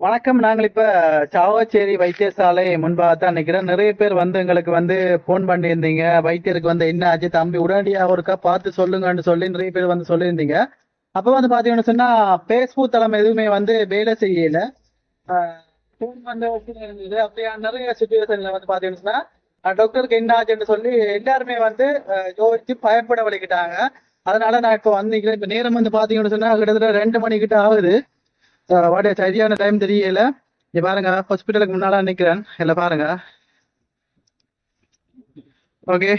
வணக்கம். நாங்கள் இப்ப சாவச்சேரி வைத்தியசாலை முன்பாக தான் நிக்கிறோம். நிறைய பேர் வந்து எங்களுக்கு வந்து போன் பண்ணியிருந்தீங்க. வைத்தியருக்கு வந்து என்ன ஆச்சு தம்பி உடனடியாக ஒருக்கா பார்த்து சொல்லுங்கன்னு சொல்லி நிறைய பேர் வந்து சொல்லியிருந்தீங்க. அப்ப வந்து பாத்தீங்கன்னு சொன்னா பேஸ்புக் தளம் எதுவுமே வந்து வேலை செய்யல. போன் வந்து இருந்தது அப்படியா நிறைய சுச்சுவேஷன்ல வந்து பார்த்தீங்கன்னு சொன்னா டாக்டருக்கு என்ன ஆச்சுன்னு சொல்லி எல்லாருமே வந்து யோசிச்சு பயப்பட வலிக்கிட்டாங்க. அதனால நான் இப்போ வந்து இப்போ இப்ப நேரம் வந்து பாத்தீங்கன்னு சொன்னா கிட்டத்தட்ட ரெண்டு மணிக்கிட்ட ஆகுது. வாட சரியான டைம் தெரியல. இங்க பாருங்க ஹாஸ்பிட்டலுக்கு முன்னால நிக்கிறேன். இல்ல பாருங்க. ஓகே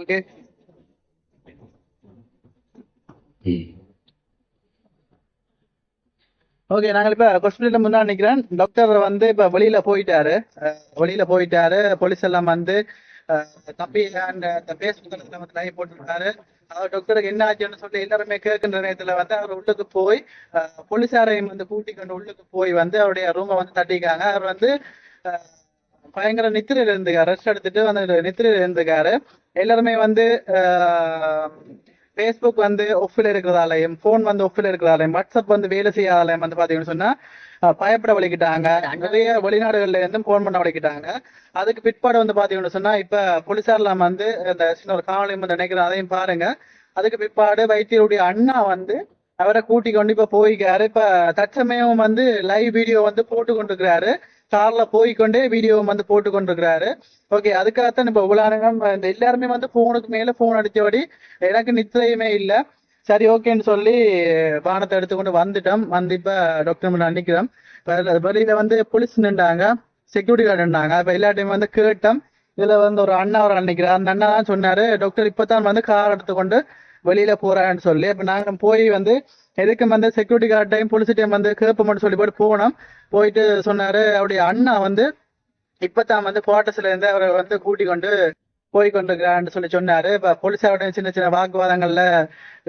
ஓகே ஓகே நாங்கள் இப்ப ஹாஸ்பிட்டல் முன்னாடி நிக்கிறேன். டாக்டர் வந்து இப்ப வெளியில போயிட்டாரு. வெளியில் போயிட்டாரு. போலீஸ் எல்லாம் வந்து தப்பி தம்பி அந்த பேஸ் பேஸ்புக் வந்து லைவ் போட்டுருக்காரு. அவர் டாக்டருக்கு என்ன ஆச்சுன்னு சொல்லி எல்லாருமே கேட்கின்ற நேரத்துல வந்து அவர் உள்ளுக்கு போய் போலீசாரையும் வந்து கூட்டிக்கொண்டு உள்ளுக்கு போய் வந்து அவருடைய ரூமை வந்து தட்டிக்காங்க அவர் வந்து அஹ், பயங்கர நித்திரையில இருந்துக்காரு ரெஸ்ட் எடுத்துட்டு வந்து நித்திரையில இருந்துக்காரு எல்லாருமே வந்து ஃபேஸ்புக் வந்து ஒஃபில் இருக்கிறதாலையும் ஃபோன் வந்து ஒஃபில் இருக்கிறதாலையும் வாட்ஸ்அப் வந்து வேலை செய்யாதாலையும் வந்து பாத்தீங்கன்னு சொன்னா பயப்பட வலிக்கிட்டாங்க நிறைய வெளிநாடுகள்ல இருந்தும் ஃபோன் பண்ண வலிக்கிட்டாங்க அதுக்கு பிற்பாடு வந்து பாத்தீங்கன்னு சொன்னா இப்ப போலீசார்லாம் வந்து இந்த சின்ன ஒரு காவலையும் வந்து நினைக்கிறேன் அதையும் பாருங்க. அதுக்கு பிற்பாடு வைத்தியருடைய அண்ணா வந்து அவரை கூட்டி கொண்டு இப்ப போய்க்காரு இப்ப தற்சமயம் வந்து லைவ் வீடியோ வந்து போட்டு கொண்டிருக்கிறாரு. கார்ல போய்க்கொண்டே வீடியோ வந்து போட்டு கொண்டிருக்கிறாரு ஓகே அதுக்காகத்தான் இப்ப உலகம் இந்த எல்லாருமே வந்து போனுக்கு மேல போன் அடிச்சபடி எனக்கு நிச்சயமே இல்ல. சரி ஓகேன்னு சொல்லி வானத்தை எடுத்துக்கொண்டு வந்துட்டோம். வந்து இப்ப டாக்டர் முன்னாடி நிக்கிறோம் வெளியில வந்து போலீஸ் நின்றாங்க. செக்யூரிட்டி கார்டு நின்றாங்க. இப்ப எல்லா டைம் வந்து கேட்டோம். இதுல வந்து ஒரு அண்ணா அவர் நினைக்கிறார் அந்த அண்ணா தான் சொன்னாரு டாக்டர் இப்பதான் வந்து கார் எடுத்துக்கொண்டு வெளியில போறான்னு சொல்லி அப்ப நாங்க போய் வந்து எதுக்கு வந்து செக்யூரிட்டி கார்டையும் போலீஸ்டையும் வந்து கேட்போம்னு சொல்லி போட்டு போனோம் போயிட்டு சொன்னாரு அவருடைய அண்ணா வந்து இப்பதான் வந்து குவார்டர்ஸ்ல இருந்து அவரை வந்து கூட்டி கொண்டு போய் கொண்டிருக்கிறான்னு சொல்லி சொன்னாரு. இப்ப போலீஸாரோட சின்ன சின்ன வாக்குவாதங்கள்ல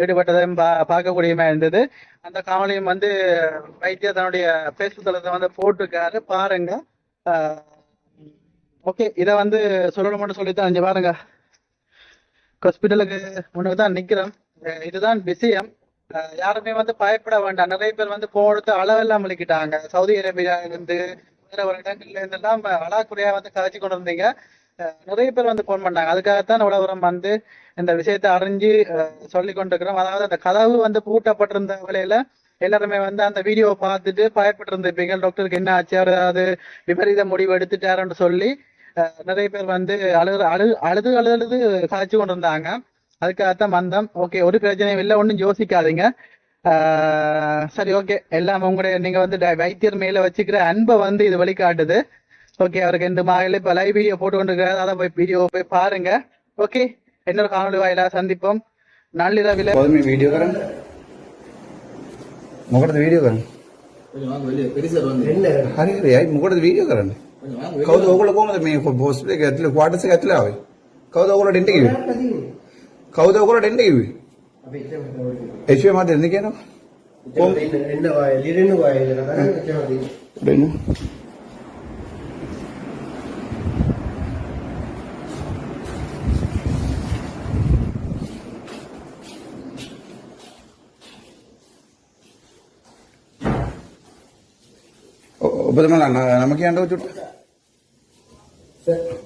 ஈடுபட்டதையும் பா பார்க்கக்கூடியமா இருந்தது. அந்த காவலையும் வந்து வைத்தியர் தன்னுடைய பேஸ்புக் தளத்தை வந்து போட்டிருக்காரு. பாருங்க. ஓகே இதை வந்து சொல்லணும்னு சொல்லித்தான் அஞ்சு பாருங்க. ஹாஸ்பிட்டலுக்கு முன்னுக்கு தான் நிக்கிறோம். இதுதான் விஷயம். யாருமே வந்து பயப்பட வேண்டாம். நிறைய பேர் வந்து போடுத்து அளவெல்லாம் வலிக்கிட்டாங்க சவுதி அரேபியா இருந்து வேற ஒரு இடங்கள்ல இருந்தெல்லாம் அழாக்குறையா வந்து கதைச்சு கொண்டு வந்தீங்க நிறைய பேர் வந்து போன் பண்ணாங்க. அதுக்காகத்தான் உலகம் வந்து இந்த விஷயத்தை அறிஞ்சு சொல்லி கொண்டிருக்கிறோம். அதாவது அந்த கதவு வந்து பூட்டப்பட்டிருந்த வேலையில எல்லாருமே வந்து அந்த வீடியோவை பார்த்துட்டு பயப்பட்டு இருந்திருப்பீங்க டாக்டருக்கு என்ன ஆச்சு? அவர் ஏதாவது விபரீத முடிவு எடுத்துட்டாருன்னு சொல்லி நிறைய பேர் வந்து அழுது அழு அழுது அழுது கதைச்சு கொண்டு இருந்தாங்க அதுக்காகத்தான் வந்தோம். ஓகே ஒரு பிரச்சனையும் இல்லை ஒன்றும் யோசிக்காதீங்க. சரி ஓகே. எல்லாம் உங்களுடைய நீங்க வந்து வைத்தியர் மேல வச்சுக்கிற அன்பை வந்து இது வெளிக்காட்டுது ஓகே அவருக்கு இந்த மாதிரி இப்ப லைவ் வீடியோ போட்டு கொண்டிருக்கிறாரு. அதை போய் வீடியோ போய் பாருங்க. ஓகே இன்னொரு காணொலி வாயிலாக சந்திப்போம். நள்ளிரவில் வீடியோ கரங்க வீடியோ கரங்க பெரிய சார் வந்து. இல்லை அரே முகடத்து வீடியோ கரண்ட் කවුද ඕගොල්ලෝ කොහමද මේ හොස්පිටල් එක ඇතුලේ ක්වාටර්ස් එක ඇතුලේ ආවේ කවුද ඕගොල්ලෝ ඩෙන්ට කිව්වේ කවුද ඕගොල්ලෝ ඩෙන්ට කිව්වේ අපි එච්චර මට දෙන්න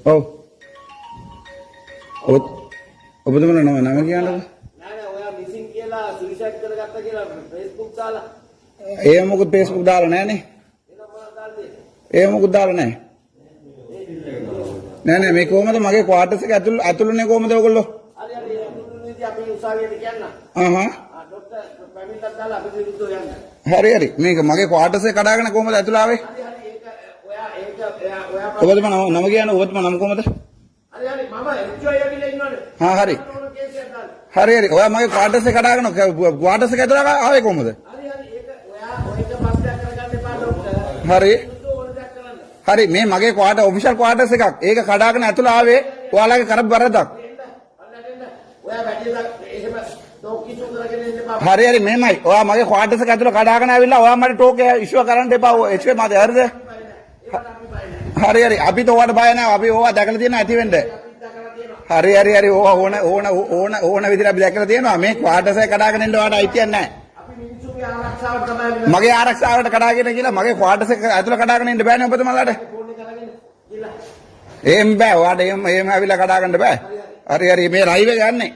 ඔව්. ඔබ ඔබතුමාලා නම නම කියන්නකෝ. නෑ නෑ ඔයා මිසින් කියලා සුයිසයිඩ් කරගත්ත කියලා Facebook දාලා. ඒ මොකද Facebook දාලා දාන්නේ? ඒ මොකද දාලා නැහැ නෑ නෑ මේ කොහමද මගේ ක්වාටර්ස් එක ඇතුළ ඇතුළුනේ කොහමද ඔයගොල්ලෝ? හරි හරි මුදුනේදී අපි උසාවියට කියන්න. ආහා. ආ ડોක්ටර් පැමිණිල්ලක් දාලා අපි විරුද්ධව යන්න. හරි හරි. මේක මගේ ක්වාටර්ස් එක කඩාගෙන කොහමද ඇතුළ ආවේ හරි ඔබතුම නම කියන්න ඔබතුම නම කොහමද? හා හරි. හරි හරි. ඔයා මගේ ක්වාටර්ස් එක කඩාගෙන ක්වාටර්ස් එක ඇතුළට ආවේ කොහමද? හරි. හරි මේ මගේ ක්වාටර් ඔෆිෂල් ක්වාටර්ස් එකක්. ඒක කඩාගෙන ඇතුළට ආවේ ඔයාලගේ කරපු වරදක්. හරි හරි මෙහෙමයි. ඔයා මගේ ක්වාටර්ස් එක ඇතුළට කඩාගෙන ආවිලා ඔයා මට ටෝක් එක ඉෂුව කරන්න එපා. එච්චේ මාද හරිද? හරි හරි අපිට ඔයාට බය නැහැ අපි ඕවා දැකලා තියෙන ඇති වෙන්න අපි දැකලා තියෙනවා. හරි හරි හරි ඕවා ඕන ඕන ඕන ඕන විදිහට අපි දැකලා තියෙනවා මේ ක්වාටර්ස් එක කඩාගෙන ඉන්න ඔයාට අයිතියක් නැහැ ආරක්ෂාවට තමයි මගේ ආරක්ෂාවට කඩාගෙන කියලා මගේ ක්වාටර්ස් එක ඇතුළ කඩාගෙන ඉන්න බෑනේ ඔබතුමාලාට. ෆෝන් එක අරගෙන ගිහලා එහෙම බෑ. ඔයාට එහෙම එහෙම ඇවිල්ලා කඩාගන්න බෑ. හරි හරි මේ ලයිව් එක යන්නේ.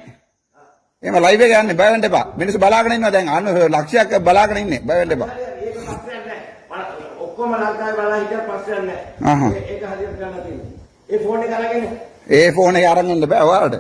එහෙම ලයිව් එක යන්නේ බය වෙන්න එපා. මිනිස්සු බලාගෙන ඉන්නවා දැන් අන්න ලක්ෂයක් බලාගෙන ඉන්නේ. බය වෙන්න එපා. ඒක ප්‍රශ්නයක් නෑ බල- ඔක්කොම ලංකාවේ බලලා හිටිය ප්‍රශ්නයක් නෑ අහහ. ඒ- ඒක හරියට කරලා තියෙනවා ඒ ෆෝන් එක අරගෙන ඒ ෆෝන් එක අරන් ඉන්න බෑ ඔයාලට.